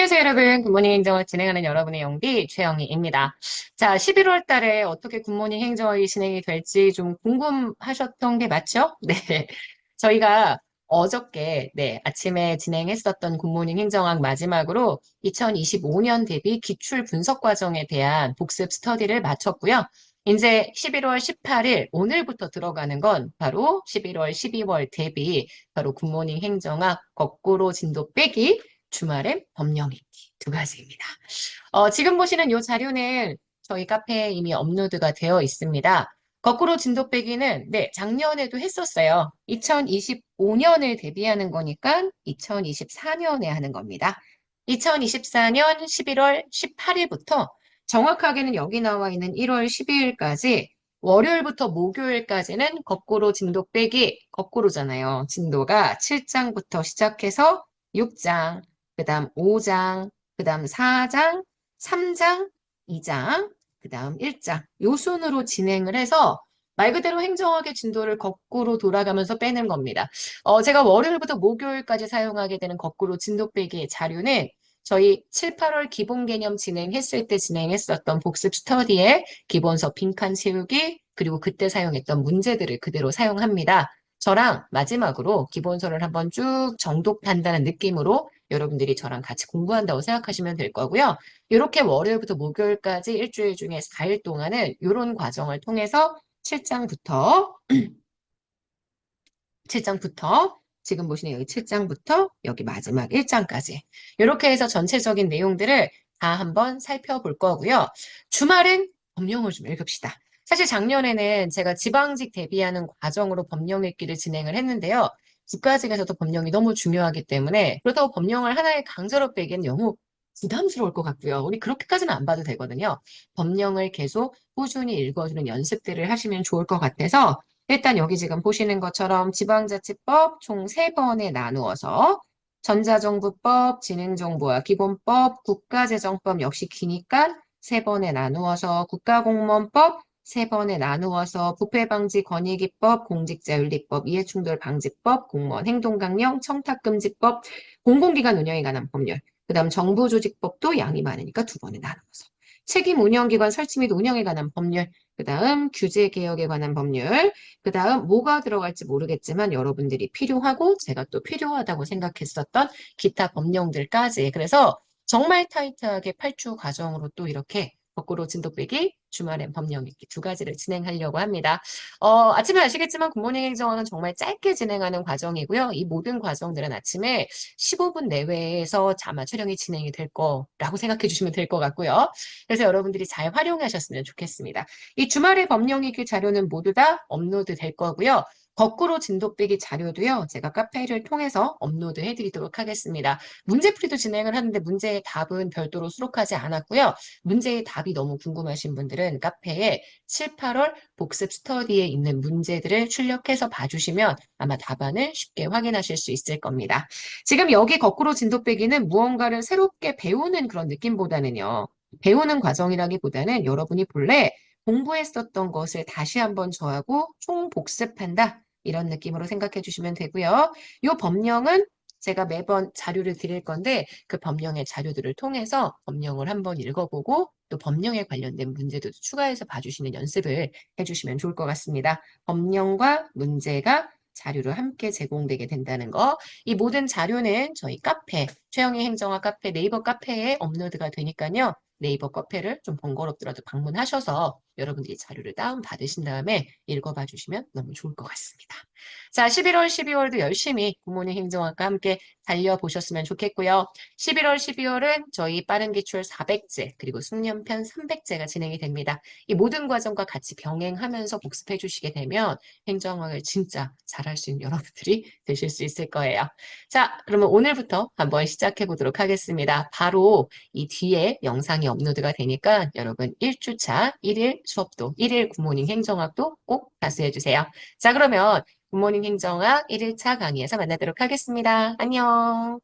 여러분, 굿모닝 행정을 진행하는 여러분의 영디 최영희입니다. 자, 11월 달에 어떻게 굿모닝 행정이 진행이 될지 좀 궁금하셨던 게 맞죠? 네. 저희가 어저께, 네, 아침에 진행했었던 굿모닝 행정학 마지막으로 2025년 대비 기출 분석 과정에 대한 복습 스터디를 마쳤고요. 이제 11월 18일 오늘부터 들어가는 건 바로 11월 12월 대비 바로 굿모닝 행정학 거꾸로 진도 빼기 주말엔 법령 읽기 두 가지입니다. 어, 지금 보시는 이 자료는 저희 카페에 이미 업로드가 되어 있습니다. 거꾸로 진도 빼기는 네, 작년에도 했었어요. 2025년을 대비하는 거니까 2024년에 하는 겁니다. 2024년 11월 18일부터 정확하게는 여기 나와 있는 1월 12일까지 월요일부터 목요일까지는 거꾸로 진도 빼기 거꾸로잖아요. 진도가 7장부터 시작해서 6장, 그 다음 5장, 그 다음 4장, 3장, 2장, 그 다음 1장. 요 순으로 진행을 해서 말 그대로 행정학의 진도를 거꾸로 돌아가면서 빼는 겁니다. 어, 제가 월요일부터 목요일까지 사용하게 되는 거꾸로 진도 빼기의 자료는 저희 7, 8월 기본 개념 진행했을 때 진행했었던 복습 스터디의 기본서 빈칸 채우기 그리고 그때 사용했던 문제들을 그대로 사용합니다. 저랑 마지막으로 기본서를 한번 쭉 정독한다는 느낌으로 여러분들이 저랑 같이 공부한다고 생각하시면 될 거고요. 이렇게 월요일부터 목요일까지 일주일 중에 4일 동안은 이런 과정을 통해서 7장부터 7장부터 지금 보시는 여기 7장부터 여기 마지막 1장까지 이렇게 해서 전체적인 내용들을 다 한번 살펴볼 거고요. 주말은 법령을 좀 읽읍시다. 사실 작년에는 제가 지방직 대비하는 과정으로 법령 읽기를 진행을 했는데요. 국가직에서도 법령이 너무 중요하기 때문에 그렇다고 법령을 하나의 강제로 빼기엔 너무 부담스러울 것 같고요. 우리 그렇게까지는 안 봐도 되거든요. 법령을 계속 꾸준히 읽어주는 연습들을 하시면 좋을 것 같아서 일단 여기 지금 보시는 것처럼 지방자치법 총 세번에 나누어서 전자정부법, 진행정보와 기본법, 국가재정법 역시 기니까 세번에 나누어서 국가공무원법 세 번에 나누어서 부패방지 권익위법, 공직자윤리법, 이해충돌방지법, 공무원 행동강령, 청탁금지법, 공공기관 운영에 관한 법률, 그 다음 정부조직법도 양이 많으니까 두 번에 나누어서. 책임 운영기관 설치 및 운영에 관한 법률, 그 다음 규제 개혁에 관한 법률, 그 다음 뭐가 들어갈지 모르겠지만 여러분들이 필요하고 제가 또 필요하다고 생각했었던 기타 법령들까지. 그래서 정말 타이트하게 8주 과정으로 또 이렇게 거꾸로 진도 빼기, 주말엔 법령 읽기 두 가지를 진행하려고 합니다. 어, 아침에 아시겠지만 굿모닝 행정학은 정말 짧게 진행하는 과정이고요. 이 모든 과정들은 아침에 15분 내외에서 아마 촬영이 진행이 될 거라고 생각해 주시면 될 것 같고요. 그래서 여러분들이 잘 활용하셨으면 좋겠습니다. 이 주말의 법령 읽기 자료는 모두 다 업로드 될 거고요. 거꾸로 진도 빼기 자료도요. 제가 카페를 통해서 업로드 해드리도록 하겠습니다. 문제풀이도 진행을 하는데 문제의 답은 별도로 수록하지 않았고요. 문제의 답이 너무 궁금하신 분들은 카페에 7, 8월 복습 스터디에 있는 문제들을 출력해서 봐주시면 아마 답안을 쉽게 확인하실 수 있을 겁니다. 지금 여기 거꾸로 진도 빼기는 무언가를 새롭게 배우는 그런 느낌보다는요. 배우는 과정이라기보다는 여러분이 본래 공부했었던 것을 다시 한번 저하고 총복습한다. 이런 느낌으로 생각해 주시면 되고요. 이 법령은 제가 매번 자료를 드릴 건데 그 법령의 자료들을 통해서 법령을 한번 읽어보고 또 법령에 관련된 문제도 추가해서 봐주시는 연습을 해주시면 좋을 것 같습니다. 법령과 문제가 자료로 함께 제공되게 된다는 거. 이 모든 자료는 저희 카페, 최영희 행정학 카페, 네이버 카페에 업로드가 되니까요. 네이버 카페를 좀 번거롭더라도 방문하셔서 여러분들이 자료를 다운받으신 다음에 읽어봐 주시면 너무 좋을 것 같습니다. 자, 11월, 12월도 열심히 부모님 행정학과 함께 달려보셨으면 좋겠고요. 11월, 12월은 저희 빠른 기출 400제 그리고 숙련편 300제가 진행이 됩니다. 이 모든 과정과 같이 병행하면서 복습해 주시게 되면 행정학을 진짜 잘할 수 있는 여러분들이 되실 수 있을 거예요. 자, 그러면 오늘부터 한번 시작해 보도록 하겠습니다. 바로 이 뒤에 영상이 업로드가 되니까 여러분 1주차 1일 수업도 1일 굿모닝 행정학도 꼭 가수해 주세요. 자, 그러면 굿모닝 행정학 1일차 강의에서 만나도록 하겠습니다. 안녕.